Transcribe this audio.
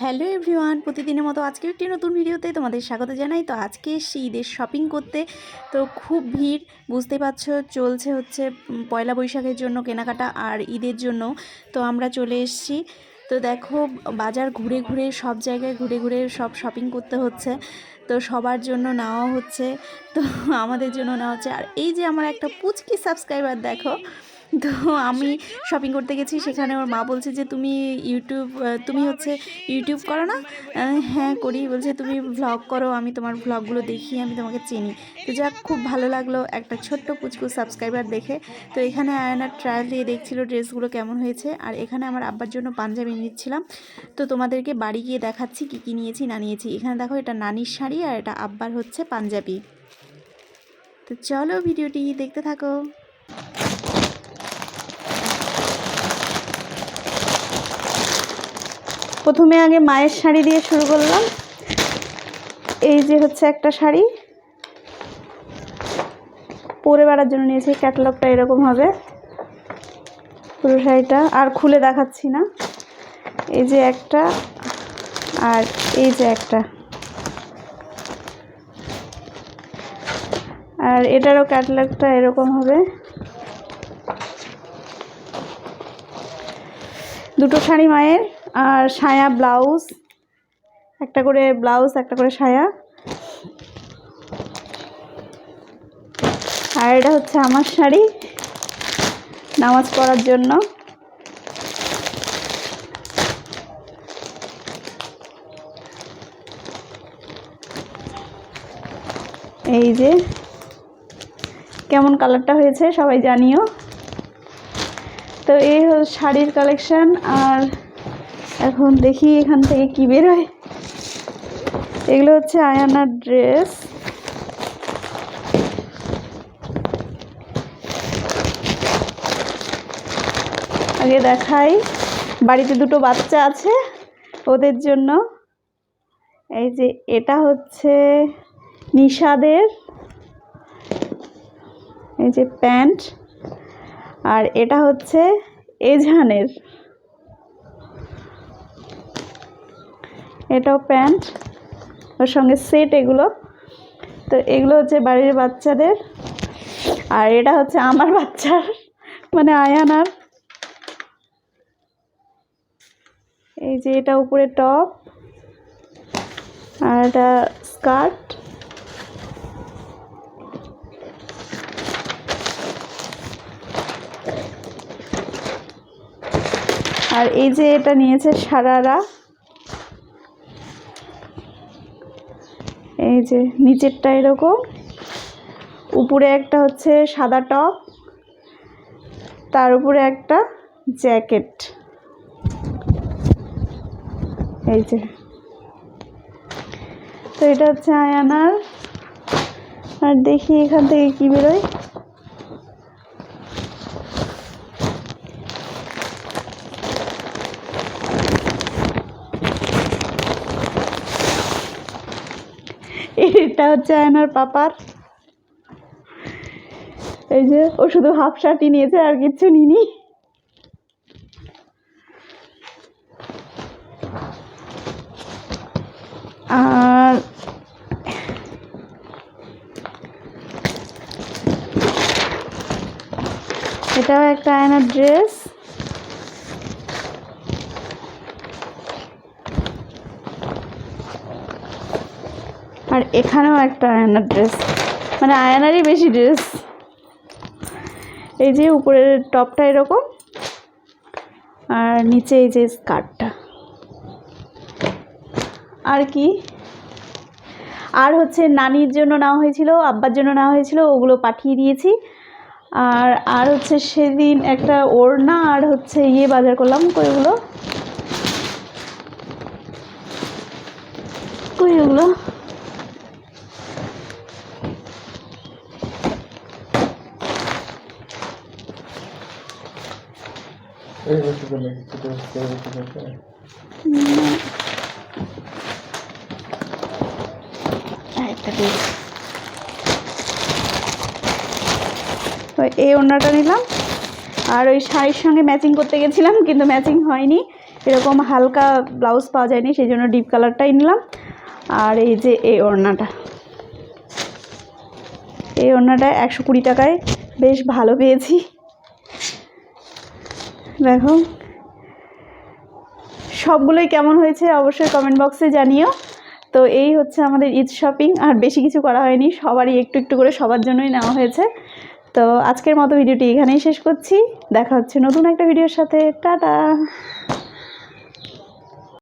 Hello everyone, প্রতিদিনের মতো আজকে একটি নতুন ভিডিওতে তোমাদের স্বাগত জানাই। তো আজকে এসছি ঈদের শপিং করতে তো খুব ভিড়, বুঝতে পারছ, চলছে হচ্ছে পয়লা বৈশাখের জন্য কেনাকাটা আর ঈদের জন্য। তো আমরা চলে এসেছি। তো দেখো, বাজার ঘুরে ঘুরে, সব জায়গায় ঘুরে ঘুরে সব শপিং করতে হচ্ছে। তো সবার জন্য নেওয়া হচ্ছে। তো আমাদের জন্য নেওয়া হচ্ছে। আর এই যে আমার একটা পুচকি সাবস্ক্রাইবার দেখো। তো আমি শপিং করতে গেছি সেখানে ওর মা বলছে যে তুমি ইউটিউব তুমি হচ্ছে ইউটিউব করো না? হ্যাঁ করি বলছে তুমি ভ্লগ করো আমি তোমার ভ্লগগুলো দেখি আমি তোমাকে চিনি। তো যাক খুব ভালো লাগল একটা ছোট্ট পুচকু সাবস্ক্রাইবার দেখে। তো এখানে আয়নার ট্রায়াল দিয়ে দেখছিল ড্রেসগুলো কেমন হয়েছে। আর এখানে আমার আব্বার জন্য পাঞ্জাবি নিচ্ছিলাম। তো তোমাদেরকে বাড়ি গিয়ে দেখাচ্ছি কী কী নিয়েছি না নিয়েছি। এখানে দেখো এটা নানির শাড়ি আর এটা আব্বার হচ্ছে পাঞ্জাবি। তো চলো ভিডিওটি দেখতে থাকো। প্রথমে আগে মায়ের শাড়ি দিয়ে শুরু করলাম। এই যে হচ্ছে একটা শাড়ি। পরে বেড়ার জন্য নিয়েছি ক্যাটালগটা এরকম হবে। পুরো শাড়িটা আর খুলে দেখাচ্ছি না। এই যে একটা আর এই যে একটা। আর এটারও ক্যাটালগটা এরকম হবে। দুটো শাড়ি মায়ের। আর সায়া ব্লাউজ, একটা করে ব্লাউজ, একটা করে সায়া। আর এটা হচ্ছে আমার শাড়ি, নামাজ পড়ার জন্য। এই যে, কেমন কালারটা হয়েছে সবাই জানিও। তো এই হল শাড়ির কালেকশান, আর এখন দেখি এখান থেকে কি বেরোয়। এগুলো হচ্ছে আয়ানার ড্রেস। আগে দেখাই। বাড়িতে দুটো বাচ্চা আছে ওদের জন্য। এই যে এটা হচ্ছে নিশাদের। এই যে প্যান্ট। আর এটা হচ্ছে এজহানের এটাও প্যান্ট, ওর সঙ্গে সেট এগুলো। তো এগুলো হচ্ছে বাড়ির বাচ্চাদের। আর এটা হচ্ছে আমার বাচ্চার মানে আয়ানার। এই যে এটা উপরে টপ, আর এটা স্কার্ট। আর এই যে এটা নিয়েছে সারারা। এই যে নিচেরটা এরকম। উপরে একটা হচ্ছে সাদা টপ। তার উপরে একটা জ্যাকেট। এই যে। তো এটা হচ্ছে আয়ানার। আর দেখি এখান থেকে কী বেরোয়। এটা হচ্ছে আয়নার পাপার। এই যে ও শুধু হাফ শার্টই নিয়েছে, আর কিচ্ছু নিনি আর এটাও একটা আয়নার ড্রেস আর এখানেও একটা আয়নার ড্রেস মানে আয়নারই বেশি ড্রেস এই যে উপরের টপটা এরকম, আর নিচে এই যে স্কার্টটা। আর কি? আর হচ্ছে নানির জন্য নেওয়া হয়েছিল, আব্বার জন্য নেওয়া হয়েছিল, ওগুলো পাঠিয়ে দিয়েছি। আর আর হচ্ছে সেদিন একটা ওড়না আর হচ্ছে ইয়ে বাজার করলাম কই ওগুলো? এই। ওই, এই ওড়নাটা নিলাম। আর ওই শাড়ির সঙ্গে ম্যাচিং করতে গেছিলাম, কিন্তু ম্যাচিং হয়নি। এরকম হালকা ব্লাউজ পাওয়া যায়নি, সেই জন্য ডিপ কালারটাই নিলাম। আর এই যে এই ওড়নাটা। এই ওড়নাটা একশো কুড়ি টাকায়। বেশ ভালো পেয়েছি। দেখো। সবগুলোই কেমন হয়েছে অবশ্যই কমেন্ট বক্সে জানিও। তো এই হচ্ছে আমাদের ঈদ শপিং আর বেশি কিছু করা হয়নি, সবারই একটু একটু করে সবার জন্যই নেওয়া হয়েছে। তো আজকের মতো ভিডিওটি এখানেই শেষ করছি, দেখা হচ্ছে নতুন একটা ভিডিওর সাথে, টাটা!